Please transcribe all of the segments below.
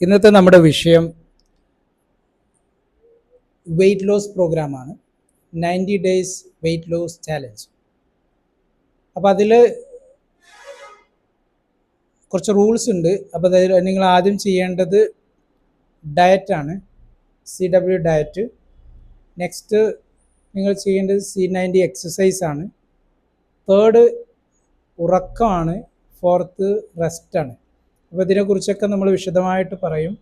ഇന്നത്തെ നമ്മുടെ വിഷയം വെയിറ്റ് ലോസ് പ്രോഗ്രാമാണ് ninety days weight loss challenge അപ്പോൾ അതിൽ കുറച്ച് റൂൾസ് ഉണ്ട്. അപ്പോൾ അതിൽ നിങ്ങൾ ആദ്യം ചെയ്യേണ്ടത് ഡയറ്റാണ് സി ഡബ്ല്യു ഡയറ്റ് നെക്സ്റ്റ് നിങ്ങൾ ചെയ്യേണ്ടത് സി നയന്റി എക്സസൈസ് ആണ്. തേർഡ് ഉറക്കമാണ്. ഫോർത്ത് റെസ്റ്റാണ് അപ്പോൾ ഇതിനെക്കുറിച്ചൊക്കെ നമ്മൾ വിശദമായിട്ട് പറയും.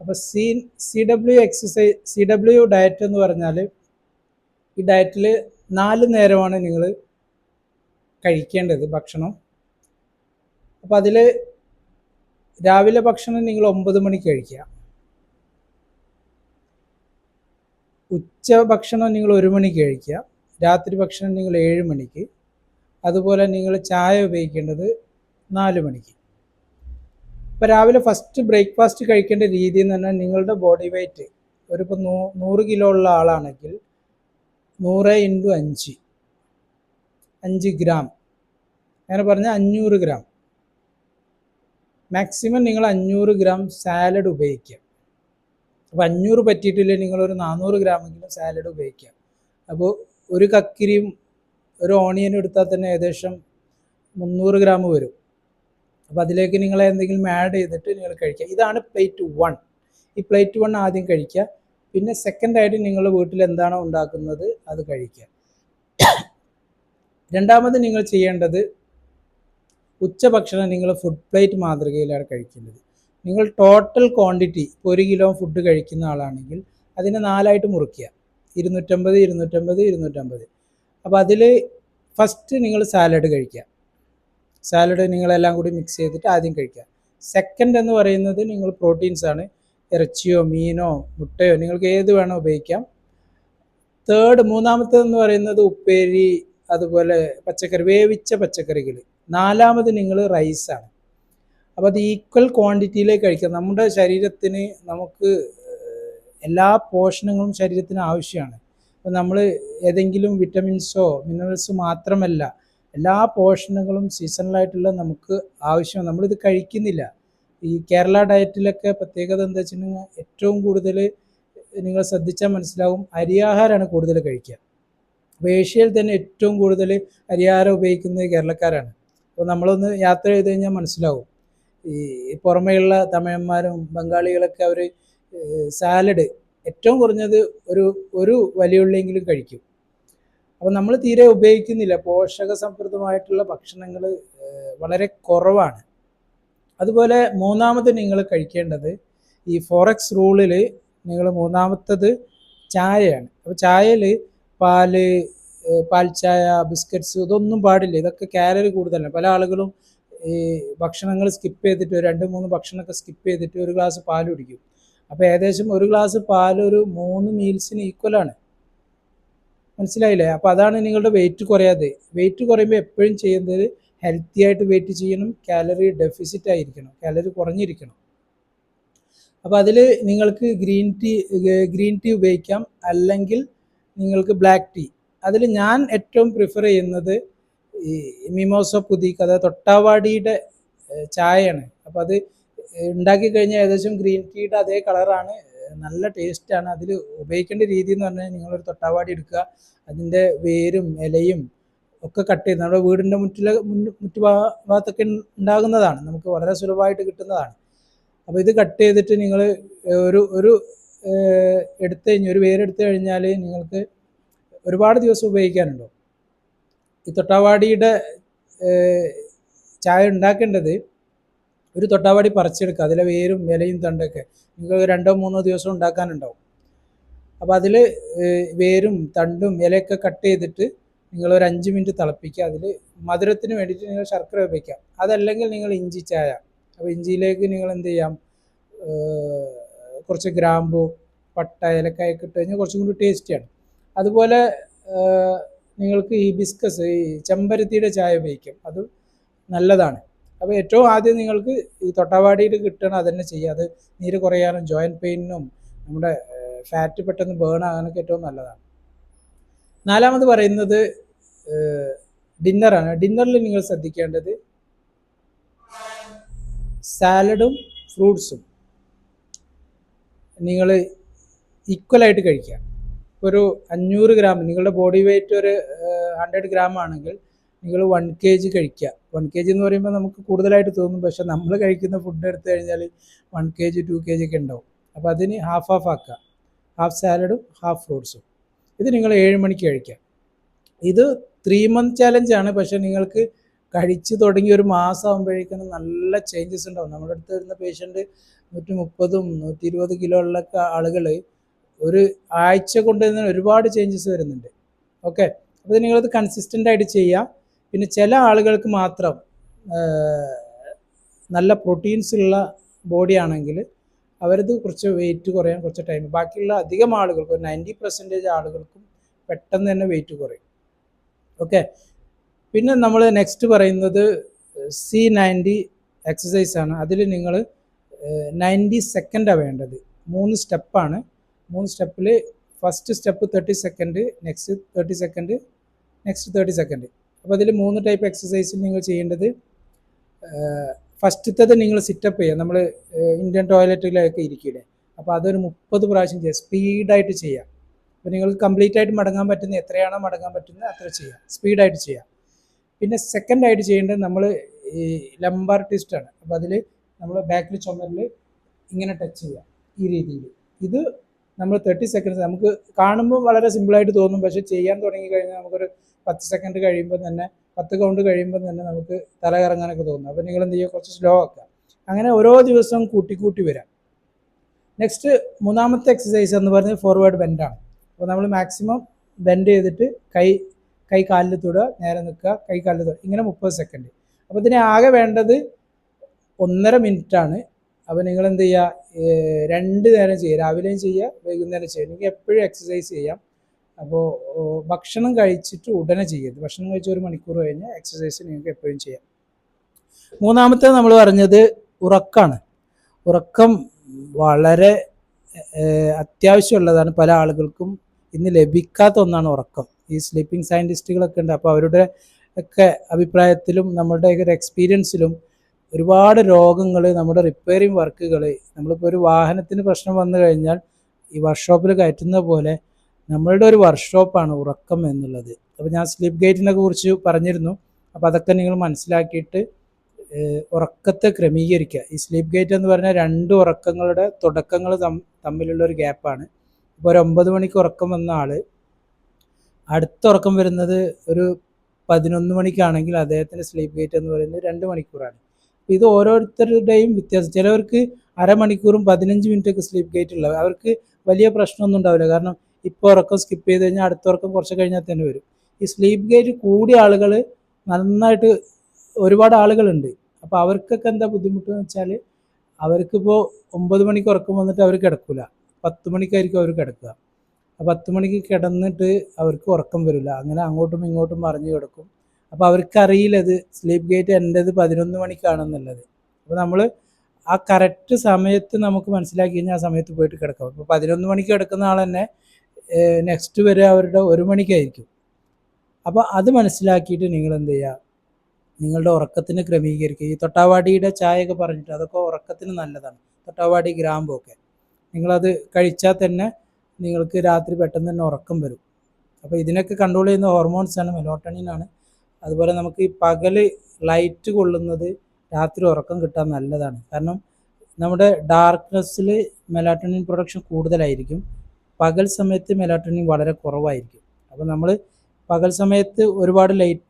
അപ്പോൾ C C W exercise C W diet എന്ന് പറഞ്ഞാൽ ഈ ഡയറ്റിൽ നാല് നേരമാണ് നിങ്ങൾ കഴിക്കേണ്ടത് ഭക്ഷണം. അപ്പോൾ അതിൽ രാവിലെ ഭക്ഷണം നിങ്ങൾ ഒമ്പത് മണിക്ക് കഴിക്കുക. ഉച്ച ഭക്ഷണം നിങ്ങൾ ഒരു മണിക്ക് കഴിക്കുക. രാത്രി ഭക്ഷണം നിങ്ങൾ ഏഴ് മണിക്ക്. അതുപോലെ നിങ്ങൾ ചായ ഉപയോഗിക്കേണ്ടത് നാല് മണിക്ക്. ഇപ്പോൾ രാവിലെ ഫസ്റ്റ് ബ്രേക്ക്ഫാസ്റ്റ് കഴിക്കേണ്ട രീതി എന്ന് പറഞ്ഞാൽ നിങ്ങളുടെ ബോഡി വെയ്റ്റ് ഒരു ഇപ്പോൾ നൂ നൂറ് കിലോ ഉള്ള ആളാണെങ്കിൽ നൂറ് ഇന്റു അഞ്ച്. അഞ്ച് ഗ്രാം അങ്ങനെ പറഞ്ഞാൽ അഞ്ഞൂറ് ഗ്രാം മാക്സിമം നിങ്ങൾ അഞ്ഞൂറ് ഗ്രാം സാലഡ് ഉപയോഗിക്കാം അപ്പോൾ അഞ്ഞൂറ് പറ്റിയിട്ടില്ല നിങ്ങളൊരു നാനൂറ് ഗ്രാമെങ്കിലും സാലഡ് ഉപയോഗിക്കാം അപ്പോൾ ഒരു കക്കിരിയും ഒരു ഓണിയനും എടുത്താൽ തന്നെ ഏകദേശം മുന്നൂറ് ഗ്രാം വരും. അപ്പോൾ അതിലേക്ക് നിങ്ങൾ എന്തെങ്കിലും ആഡ് ചെയ്തിട്ട് നിങ്ങൾ കഴിക്കുക. ഇതാണ് പ്ലേറ്റ് വൺ ഈ പ്ലേറ്റ് വൺ ആദ്യം കഴിക്കുക. പിന്നെ സെക്കൻഡായിട്ട് നിങ്ങൾ വീട്ടിൽ എന്താണോ ഉണ്ടാക്കുന്നത് അത് കഴിക്കുക. രണ്ടാമത് നിങ്ങൾ ചെയ്യേണ്ടത് ഉച്ചഭക്ഷണം നിങ്ങൾ ഫുഡ് പ്ലേറ്റ് മാതൃകയിലാണ് കഴിക്കേണ്ടത്. നിങ്ങൾ ടോട്ടൽ ക്വാണ്ടിറ്റി ഇപ്പോൾ ഒരു കിലോ ഫുഡ് കഴിക്കുന്ന ആളാണെങ്കിൽ അതിനെ നാലായിട്ട് മുറിക്കുക. ഇരുന്നൂറ്റമ്പത് ഇരുന്നൂറ്റമ്പത് ഇരുന്നൂറ്റമ്പത്. അപ്പോൾ അതിൽ ഫസ്റ്റ് നിങ്ങൾ സാലഡ് കഴിക്കുക. സാലഡ് നിങ്ങളെല്ലാം കൂടി മിക്സ് ചെയ്തിട്ട് ആദ്യം കഴിക്കുക. സെക്കൻഡ് എന്ന് പറയുന്നത് നിങ്ങൾ പ്രോട്ടീൻസ് ആണ്. ഇറച്ചിയോ മീനോ മുട്ടയോ നിങ്ങൾക്ക് ഏത് വേണോ ഉപയോഗിക്കാം. തേർഡ് മൂന്നാമത്തേതെന്ന് പറയുന്നത് ഉപ്പേരി അതുപോലെ പച്ചക്കറി വേവിച്ച പച്ചക്കറികൾ. നാലാമത് നിങ്ങൾ റൈസാണ് അപ്പോൾ അത് ഈക്വൽ ക്വാണ്ടിറ്റിയിലേക്ക് കഴിക്കുക നമ്മുടെ ശരീരത്തിന് നമുക്ക് എല്ലാ പോഷണങ്ങളും ശരീരത്തിന് ആവശ്യമാണ്. അപ്പോൾ നമ്മൾ ഏതെങ്കിലും വിറ്റമിൻസോ മിനറൽസോ മാത്രമല്ല എല്ലാ പോഷണങ്ങളും സീസണലായിട്ടുള്ള നമുക്ക് ആവശ്യം നമ്മളിത് കഴിക്കുന്നില്ല. ഈ കേരള ഡയറ്റിലൊക്കെ പ്രത്യേകത എന്താ വെച്ചിട്ടുണ്ടെങ്കിൽ ഏറ്റവും കൂടുതൽ നിങ്ങൾ ശ്രദ്ധിച്ചാൽ മനസ്സിലാവും അരിയാഹാരമാണ് കൂടുതൽ കഴിക്കുക. അപ്പോൾ ഏഷ്യയിൽ തന്നെ ഏറ്റവും കൂടുതൽ അരിയാഹാരം ഉപയോഗിക്കുന്നത് കേരളക്കാരാണ്. അപ്പോൾ നമ്മളൊന്ന് യാത്ര ചെയ്ത് കഴിഞ്ഞാൽ മനസ്സിലാവും. ഈ പുറമേയുള്ള തമിഴന്മാരും ബംഗാളികളൊക്കെ അവർ സാലഡ് ഏറ്റവും കുറഞ്ഞത് ഒരു ഒരു വലിയുള്ളിയെങ്കിലും കഴിക്കും. അപ്പോൾ നമ്മൾ തീരെ ഉപയോഗിക്കുന്നില്ല. പോഷക സമൃദ്ധമായിട്ടുള്ള ഭക്ഷണങ്ങൾ വളരെ കുറവാണ്. അതുപോലെ മൂന്നാമത് നിങ്ങൾ കഴിക്കേണ്ടത് ഈ ഫോറക്സ് റൂളിൽ നിങ്ങൾ മൂന്നാമത്തത് ചായയാണ്. അപ്പോൾ ചായയിൽ പാൽ പാൽച്ചായ ചായ ബിസ്ക്കറ്റ്സ് ഇതൊന്നും പാടില്ല. ഇതൊക്കെ കാലറി കൂടുതലാണ്. പല ആളുകളും ഈ ഭക്ഷണങ്ങൾ സ്കിപ്പ് ചെയ്തിട്ട് രണ്ട് മൂന്ന് ഭക്ഷണമൊക്കെ സ്കിപ്പ് ചെയ്തിട്ട് ഒരു ഗ്ലാസ് പാൽ കുടിക്കും. അപ്പോൾ ഏകദേശം ഒരു ഗ്ലാസ് പാൽ ഒരു മൂന്ന് മീൽസിന് ഈക്വലാണ് മനസ്സിലായില്ലേ? അപ്പോൾ അതാണ് നിങ്ങളുടെ വെയിറ്റ് കുറയാതെ. വെയിറ്റ് കുറയുമ്പോൾ എപ്പോഴും ചെയ്യുന്നത് ഹെൽത്തി ആയിട്ട് വെയിറ്റ് ചെയ്യണം കാലറി ഡെഫിസിറ്റ് ആയിരിക്കണം കാലറി കുറഞ്ഞിരിക്കണം. അപ്പോൾ അതിൽ നിങ്ങൾക്ക് ഗ്രീൻ ടീ ഗ്രീൻ ടീ ഉപയോഗിക്കാം. അല്ലെങ്കിൽ നിങ്ങൾക്ക് ബ്ലാക്ക് ടീ അതിൽ ഞാൻ ഏറ്റവും പ്രിഫർ ചെയ്യുന്നത് ഈ മിമോസ പുതിക്ക് അതായത് തൊട്ടാവാടിയുടെ ചായയാണ്. അപ്പോൾ അത് ഉണ്ടാക്കി കഴിഞ്ഞാൽ ഏകദേശം ഗ്രീൻ ടീയുടെ അതേ കളറാണ് നല്ല ടേസ്റ്റാണ് അതിൽ ഉപയോഗിക്കേണ്ട രീതി എന്ന് പറഞ്ഞാൽ നിങ്ങളൊരു തൊട്ടാവാടി എടുക്കുക. അതിന്റെ വേരും ഇലയും ഒക്കെ കട്ട് ചെയ്ത് നമ്മുടെ വീടിന്റെ മുറ്റിലെ മുറ്റുഭാഗത്തൊക്കെ ഉണ്ടാകുന്നതാണ്. നമുക്ക് വളരെ സുലഭമായിട്ട് കിട്ടുന്നതാണ്. അപ്പോൾ ഇത് കട്ട് ചെയ്തിട്ട് നിങ്ങൾ ഒരു ഒരു എടുത്തു കഴിഞ്ഞ് ഒരു വേരെടുത്തു കഴിഞ്ഞാൽ നിങ്ങൾക്ക് ഒരുപാട് ദിവസം ഉപയോഗിക്കാനുണ്ടോ? ഈ തൊട്ടാവാടിയുടെ ചായ ഉണ്ടാക്കേണ്ടത് ഒരു തൊട്ടാവാടി പറിച്ചെടുക്കുക. അതിലെ വേരും ഇലയും തണ്ടൊക്കെ നിങ്ങൾക്ക് രണ്ടോ മൂന്നോ ദിവസം ഉണ്ടാക്കാനുണ്ടാവും. അപ്പോൾ അതിൽ വേരും തണ്ടും ഇലയൊക്കെ കട്ട് ചെയ്തിട്ട് നിങ്ങൾ ഒരു അഞ്ച് മിനിറ്റ് തിളപ്പിക്കുക. അതിൽ മധുരത്തിന് വേണ്ടിയിട്ട് നിങ്ങൾ ശർക്കര ഉപയോഗിക്കാം. അതല്ലെങ്കിൽ നിങ്ങൾ ഇഞ്ചി ചായ. അപ്പോൾ ഇഞ്ചിയിലേക്ക് നിങ്ങൾ എന്ത് ചെയ്യാം? കുറച്ച് ഗ്രാമ്പു പട്ട ഇലക്കായൊക്കെ ഇട്ട് കഴിഞ്ഞാൽ കുറച്ചും കൂടി ടേസ്റ്റിയാണ് അതുപോലെ നിങ്ങൾക്ക് ഈ ബിസ്ക്കസ് ഈ ചെമ്പരത്തിയുടെ ചായ ഉപയോഗിക്കാം. അത് നല്ലതാണ്. അപ്പോൾ ഏറ്റവും ആദ്യം നിങ്ങൾക്ക് ഈ തൊട്ടാവാടിയിൽ കിട്ടണം അതന്നെ ചെയ്യുക. അത് നീര് കുറയാനും ജോയിന്റ് പെയിനും നമ്മുടെ ഫാറ്റ് പെട്ടെന്ന് ബേൺ ആകാനൊക്കെ ഏറ്റവും നല്ലതാണ്. നാലാമത് പറയുന്നത് ഡിന്നറാണ് ഡിന്നറിൽ നിങ്ങൾ ശ്രദ്ധിക്കേണ്ടത് സാലഡും ഫ്രൂട്ട്സും നിങ്ങൾ ഈക്വലായിട്ട് കഴിക്കുക. ഒരു അഞ്ഞൂറ് ഗ്രാം നിങ്ങളുടെ ബോഡി വെയിറ്റ് ഒരു ഹൺഡ്രഡ് ഗ്രാം ആണെങ്കിൽ നിങ്ങൾ വൺ കെ ജി കഴിക്കുക വൺ കെ ജി എന്ന് പറയുമ്പോൾ നമുക്ക് കൂടുതലായിട്ട് തോന്നും. പക്ഷെ നമ്മൾ കഴിക്കുന്ന ഫുഡ് എടുത്തു കഴിഞ്ഞാൽ one K G two K G ഒക്കെ ഉണ്ടാവും. അപ്പോൾ അതിന് ഹാഫ് ഹാഫ് ആക്കുക ഹാഫ് സാലഡും ഹാഫ് ഫ്രൂട്ട്സും ഇത് നിങ്ങൾ ഏഴ് മണിക്ക് കഴിക്കുക ഇത് ത്രീ മന്ത് ചാലഞ്ചാണ് പക്ഷെ നിങ്ങൾക്ക് കഴിച്ച് തുടങ്ങി ഒരു മാസം ആകുമ്പോഴേക്കും നല്ല ചേഞ്ചസ് ഉണ്ടാവും. നമ്മുടെ അടുത്ത് വരുന്ന പേഷ്യന്റ് നൂറ്റി മുപ്പതും നൂറ്റി ഇരുപത് കിലോ ഉള്ള ആളുകൾ ഒരു ആഴ്ച കൊണ്ട് തന്നെ ഒരുപാട് ചേഞ്ചസ് വരുന്നുണ്ട്. ഓക്കെ അപ്പോൾ നിങ്ങളത് കൺസിസ്റ്റന്റ് ആയിട്ട് ചെയ്യുക പിന്നെ ചില ആളുകൾക്ക് മാത്രം നല്ല പ്രോട്ടീൻസ് ഉള്ള ബോഡി ആണെങ്കിൽ അവരത് കുറച്ച് വെയിറ്റ് കുറയാൻ കുറച്ച് ടൈം ബാക്കിയുള്ള അധികം ആളുകൾക്ക് ഒരു നയന്റി പെർസെന്റേജ് ആളുകൾക്കും പെട്ടെന്ന് തന്നെ വെയിറ്റ് കുറയും. ഓക്കെ പിന്നെ നമ്മൾ നെക്സ്റ്റ് പറയുന്നത് സി നയന്റി എക്സസൈസ് ആണ്. അതിൽ നിങ്ങൾ നയന്റി സെക്കൻഡാണ് വേണ്ടത്. മൂന്ന് സ്റ്റെപ്പാണ് മൂന്ന് സ്റ്റെപ്പിൽ first step thirty second next thirty second next thirty second അപ്പോൾ അതിൽ മൂന്ന് ടൈപ്പ് എക്സസൈസ് നിങ്ങൾ ചെയ്യേണ്ടത്. ഫസ്റ്റത്തത് നിങ്ങൾ സിറ്റപ്പ് ചെയ്യുക. നമ്മൾ ഇന്ത്യൻ ടോയ്ലറ്റിലൊക്കെ ഇരിക്കില്ലേ അപ്പോൾ അതൊരു മുപ്പത് പ്രാവശ്യം ചെയ്യുക. സ്പീഡായിട്ട് ചെയ്യുക. അപ്പോൾ നിങ്ങൾക്ക് കംപ്ലീറ്റ് ആയിട്ട് മടങ്ങാൻ പറ്റുന്ന എത്രയാണോ മടങ്ങാൻ പറ്റുന്നത് അത്ര ചെയ്യുക. സ്പീഡായിട്ട് ചെയ്യുക. പിന്നെ സെക്കൻഡ് ആയിട്ട് ചെയ്യേണ്ടത് നമ്മൾ ഈ ലംബാർ ട്വിസ്റ്റാണ് അപ്പോൾ അതിൽ നമ്മൾ ബാക്കിൽ ചുമരിൽ ഇങ്ങനെ ടച്ച് ചെയ്യുക. ഈ രീതിയിൽ ഇത് നമ്മൾ തേർട്ടി സെക്കൻഡ്സ് നമുക്ക് കാണുമ്പോൾ വളരെ സിമ്പിളായിട്ട് തോന്നും. പക്ഷേ ചെയ്യാൻ തുടങ്ങി കഴിഞ്ഞാൽ നമുക്കൊരു പത്ത് സെക്കൻഡ് കഴിയുമ്പോൾ തന്നെ പത്ത് കൗണ്ട് കഴിയുമ്പോൾ തന്നെ നമുക്ക് തല കറങ്ങാനൊക്കെ തോന്നും. അപ്പോൾ നിങ്ങൾ എന്ത് ചെയ്യുക കുറച്ച് സ്ലോ ആക്കുക. അങ്ങനെ ഓരോ ദിവസവും കൂട്ടി കൂട്ടി വരാം. നെക്സ്റ്റ് മൂന്നാമത്തെ എക്സസൈസ് എന്ന് പറയുന്നത് ഫോർവേഡ് ബെൻഡാണ് അപ്പോൾ നമ്മൾ മാക്സിമം ബെൻഡ് ചെയ്തിട്ട് കൈ കൈ കാലിൽ തൊടുക നേരെ നിൽക്കുക കൈ കാലിൽ തൊടുക. ഇങ്ങനെ മുപ്പത് സെക്കൻഡ് അപ്പോൾ ഇതിനെ ആകെ വേണ്ടത് ഒന്നര മിനിറ്റാണ് അപ്പോൾ നിങ്ങൾ എന്ത് ചെയ്യുക? രണ്ട് നേരം ചെയ്യുക. രാവിലെയും ചെയ്യുക വൈകുന്നേരം ചെയ്യുക. നിങ്ങൾക്ക് എപ്പോഴും എക്സസൈസ് ചെയ്യാം. അപ്പോൾ ഭക്ഷണം കഴിച്ചിട്ട് ഉടനെ ചെയ്യരുത്. ഭക്ഷണം കഴിച്ച് ഒരു മണിക്കൂർ കഴിഞ്ഞാൽ എക്സസൈസ് നിങ്ങൾക്ക് എപ്പോഴും ചെയ്യാം. മൂന്നാമത്തെ നമ്മൾ പറഞ്ഞത് ഉറക്കമാണ് ഉറക്കം വളരെ അത്യാവശ്യമുള്ളതാണ് പല ആളുകൾക്കും. ഇന്ന് ലഭിക്കാത്ത ഒന്നാണ് ഉറക്കം. ഈ സ്ലീപ്പിംഗ് സയന്റിസ്റ്റുകളൊക്കെ ഉണ്ട്. അപ്പോൾ അവരുടെ ഒക്കെ അഭിപ്രായത്തിലും നമ്മുടെ ഒരു എക്സ്പീരിയൻസിലും ഒരുപാട് രോഗങ്ങൾ നമ്മുടെ റിപ്പയറിങ് വർക്കുകൾ നമ്മളിപ്പോൾ ഒരു വാഹനത്തിന് പ്രശ്നം വന്നു കഴിഞ്ഞാൽ ഈ വർക്ക്ഷോപ്പിൽ കയറ്റുന്ന പോലെ നമ്മളുടെ ഒരു വർക്ക്ഷോപ്പാണ് ഉറക്കം എന്നുള്ളത്. അപ്പോൾ ഞാൻ സ്ലീപ്പ് ഗേറ്റിനെ കുറിച്ച് പറഞ്ഞിരുന്നു. അപ്പോൾ അതൊക്കെ നിങ്ങൾ മനസ്സിലാക്കിയിട്ട് ഉറക്കത്തെ ക്രമീകരിക്കുക. ഈ സ്ലീപ്പ് ഗേറ്റ് എന്ന് പറഞ്ഞാൽ രണ്ട് ഉറക്കങ്ങളുടെ തുടക്കങ്ങൾ തമ്മിലുള്ള ഒരു ഗ്യാപ്പാണ് ഇപ്പോൾ ഒരു ഒമ്പത് മണിക്ക് ഉറക്കം വന്ന ആൾ അടുത്ത ഉറക്കം വരുന്നത് ഒരു പതിനൊന്ന് മണിക്കാണെങ്കിൽ അദ്ദേഹത്തിന്റെ സ്ലീപ്പ് ഗേറ്റ് എന്ന് പറയുന്നത് രണ്ട് മണിക്കൂറാണ്. ഇത് ഓരോരുത്തരുടെയും വ്യത്യാസം. ചിലവർക്ക് അരമണിക്കൂറും പതിനഞ്ച് മിനിറ്റൊക്കെ സ്ലീപ്പ് ഗേറ്റ് ഉള്ളത് അവർക്ക് വലിയ പ്രശ്നമൊന്നും ഉണ്ടാവില്ല. കാരണം ഇപ്പോൾ ഉറക്കം സ്കിപ്പ് ചെയ്ത് കഴിഞ്ഞാൽ അടുത്ത ഉറക്കം കുറച്ച് കഴിഞ്ഞാൽ തന്നെ വരും. ഈ സ്ലീപ്പ് ഗേറ്റ് കൂടിയ ആളുകൾ നന്നായിട്ട് ഒരുപാട് ആളുകളുണ്ട്. അപ്പോൾ അവർക്കൊക്കെ എന്താ ബുദ്ധിമുട്ട് എന്ന് വെച്ചാൽ അവർക്കിപ്പോൾ ഒമ്പത് മണിക്ക് ഉറക്കം വന്നിട്ട് അവർ കിടക്കില്ല പത്ത് മണിക്കായിരിക്കും അവർ കിടക്കുക. അപ്പോൾ പത്ത് മണിക്ക് കിടന്നിട്ട് അവർക്ക് ഉറക്കം വരില്ല. അങ്ങനെ അങ്ങോട്ടും ഇങ്ങോട്ടും മറിഞ്ഞു കിടക്കും. അപ്പോൾ അവർക്കറിയില്ല ഇത് സ്ലീപ്പ് ഗേറ്റ് എന്റേത് പതിനൊന്ന് മണിക്കാണെന്നുള്ളത്. അപ്പോൾ നമ്മൾ ആ കറക്റ്റ് സമയത്ത് നമുക്ക് മനസ്സിലാക്കി കഴിഞ്ഞാൽ ആ സമയത്ത് പോയിട്ട് കിടക്കാം. അപ്പോൾ പതിനൊന്ന് മണിക്ക് കിടക്കുന്ന ആൾ തന്നെ നെക്സ്റ്റ് വരെ അവരുടെ ഒരു മണിക്കായിരിക്കും. അപ്പോൾ അത് മനസ്സിലാക്കിയിട്ട് നിങ്ങൾ എന്ത് ചെയ്യുക നിങ്ങളുടെ ഉറക്കത്തിന് ക്രമീകരിക്കുക. ഈ തൊട്ടാവാടിയുടെ ചായയൊക്കെ പറഞ്ഞിട്ട് അതൊക്കെ ഉറക്കത്തിന് നല്ലതാണ്. തൊട്ടാവാടി ഗ്രാമ്പൊക്കെ നിങ്ങളത് കഴിച്ചാൽ തന്നെ നിങ്ങൾക്ക് രാത്രി പെട്ടെന്ന് തന്നെ ഉറക്കം വരും. അപ്പോൾ ഇതിനൊക്കെ കൺട്രോൾ ചെയ്യുന്ന ഹോർമോൺസാണ് മെലോട്ടണിനാണ് അതുപോലെ നമുക്ക് ഈ പകൽ ലൈറ്റ് കൊള്ളുന്നത് രാത്രി ഉറക്കം കിട്ടാൻ നല്ലതാണ്. കാരണം നമ്മുടെ ഡാർക്ക്നെസ്സിൽ മെലാട്ടണിൻ പ്രൊഡക്ഷൻ കൂടുതലായിരിക്കും. പകൽ സമയത്ത് മെലാട്ടണിൻ വളരെ കുറവായിരിക്കും. അപ്പോൾ നമ്മൾ പകൽ സമയത്ത് ഒരുപാട് ലൈറ്റ്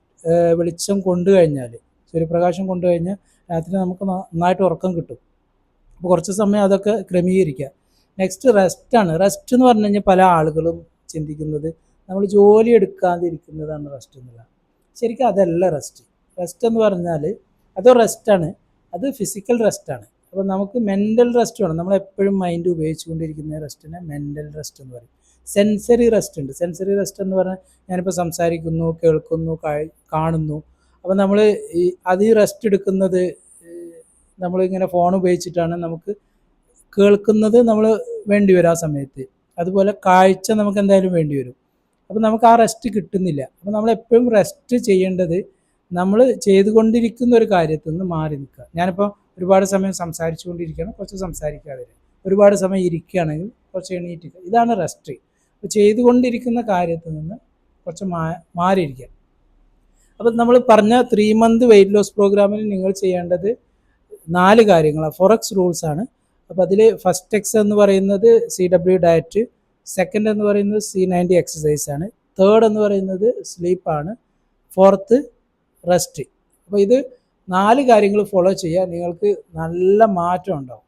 വെളിച്ചം കൊണ്ടു കഴിഞ്ഞാൽ സൂര്യപ്രകാശം കൊണ്ടു കഴിഞ്ഞാൽ രാത്രി നമുക്ക് നന്നായിട്ട് ഉറക്കം കിട്ടും. അപ്പോൾ കുറച്ച് സമയം അതൊക്കെ ക്രമീകരിക്കുക നെക്സ്റ്റ് റെസ്റ്റാണ് റെസ്റ്റ് എന്ന് പറഞ്ഞു കഴിഞ്ഞാൽ പല ആളുകളും ചിന്തിക്കുന്നത് നമ്മൾ ജോലി എടുക്കാതിരിക്കുന്നതാണ് റെസ്റ്റ് എന്നുള്ളത് ശരിക്കും അതല്ല റെസ്റ്റ് റെസ്റ്റ് എന്ന് പറഞ്ഞാൽ അതോ റെസ്റ്റാണ് അത് ഫിസിക്കൽ റെസ്റ്റാണ് അപ്പോൾ നമുക്ക് മെന്റൽ റെസ്റ്റ് വേണം. നമ്മൾ എപ്പോഴും മൈൻഡ് ഉപയോഗിച്ചുകൊണ്ടിരിക്കുന്ന റെസ്റ്റിനെ മെന്റൽ റെസ്റ്റ് എന്ന് പറയും. സെൻസറി റെസ്റ്റ് ഉണ്ട്. സെൻസറി റെസ്റ്റ് എന്ന് പറഞ്ഞാൽ ഞാനിപ്പോൾ സംസാരിക്കുന്നു കേൾക്കുന്നു കാണുന്നു. അപ്പോൾ നമ്മൾ ഈ അത് ഈ റെസ്റ്റ് എടുക്കുന്നത് നമ്മളിങ്ങനെ ഫോൺ ഉപയോഗിച്ചിട്ടാണ് നമുക്ക് കേൾക്കുന്നത് നമ്മൾ വേണ്ടി വരും ആ സമയത്ത്. അതുപോലെ കാഴ്ച നമുക്ക് എന്തായാലും വേണ്ടി വരും. അപ്പോൾ നമുക്ക് ആ റെസ്റ്റ് കിട്ടുന്നില്ല. അപ്പോൾ നമ്മൾ എപ്പോഴും റെസ്റ്റ് ചെയ്യേണ്ടത് നമ്മൾ ചെയ്തുകൊണ്ടിരിക്കുന്ന ഒരു കാര്യത്തിൽ നിന്ന് മാറി നിൽക്കുക. ഞാനിപ്പോൾ ഒരുപാട് സമയം സംസാരിച്ചുകൊണ്ടിരിക്കുകയാണ് കുറച്ച് സംസാരിക്കാതെ ഒരുപാട് സമയം ഇരിക്കുകയാണെങ്കിൽ കുറച്ച് എണീറ്റിരിക്കുക. ഇതാണ് റെസ്റ്റ് അപ്പോൾ ചെയ്തുകൊണ്ടിരിക്കുന്ന കാര്യത്തിൽ നിന്ന് കുറച്ച് മാ മാറിയിരിക്കുക. അപ്പം നമ്മൾ പറഞ്ഞ ത്രീ മന്ത് വെയിറ്റ് ലോസ് പ്രോഗ്രാമിൽ നിങ്ങൾ ചെയ്യേണ്ടത് നാല് കാര്യങ്ങളാണ്. ഫോറക്സ് റൂൾസ് ആണ്. അപ്പോൾ അതിൽ ഫസ്റ്റ് എക്സ് എന്ന് പറയുന്നത് സി ഡബ്ല്യു ഡയറ്റ് സെക്കൻഡ് എന്ന് പറയുന്നത് സി നയന്റി എക്സസൈസ് ആണ്. തേർഡ് എന്ന് പറയുന്നത് സ്ലീപ്പാണ് ഫോർത്ത് റെസ്റ്റ് അപ്പോൾ ഇത് നാല് കാര്യങ്ങൾ ഫോളോ ചെയ്യുക നിങ്ങൾക്ക് നല്ല മാറ്റം ഉണ്ടാവും.